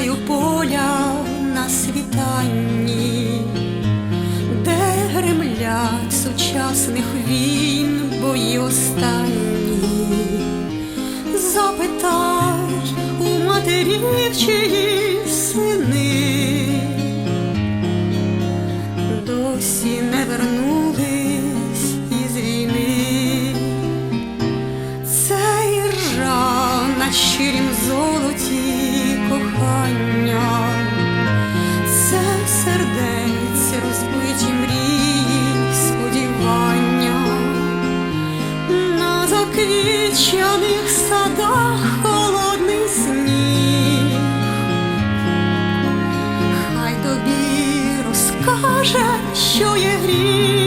шукаю поля на світанні, де гремлять сучасних війн, бої останні, запитай у матерів чиї квітчаних садах холодний сніг, хай тобі розкаже, що є гріх.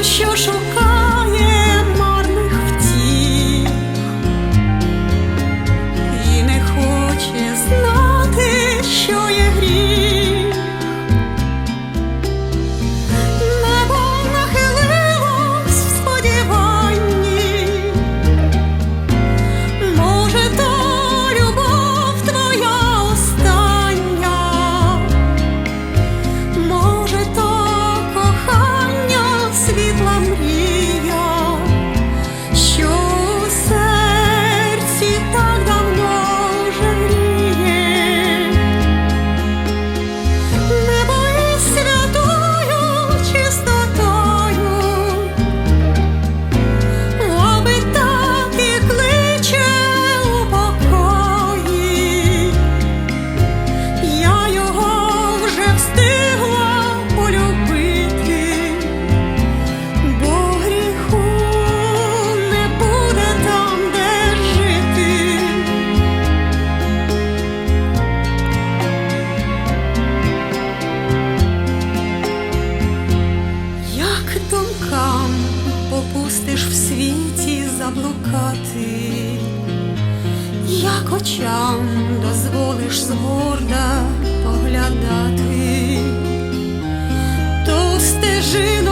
用袖手歌。думкам попустиш в світі заблукати, як очам дозволиш згорда поглядати, ту стежину.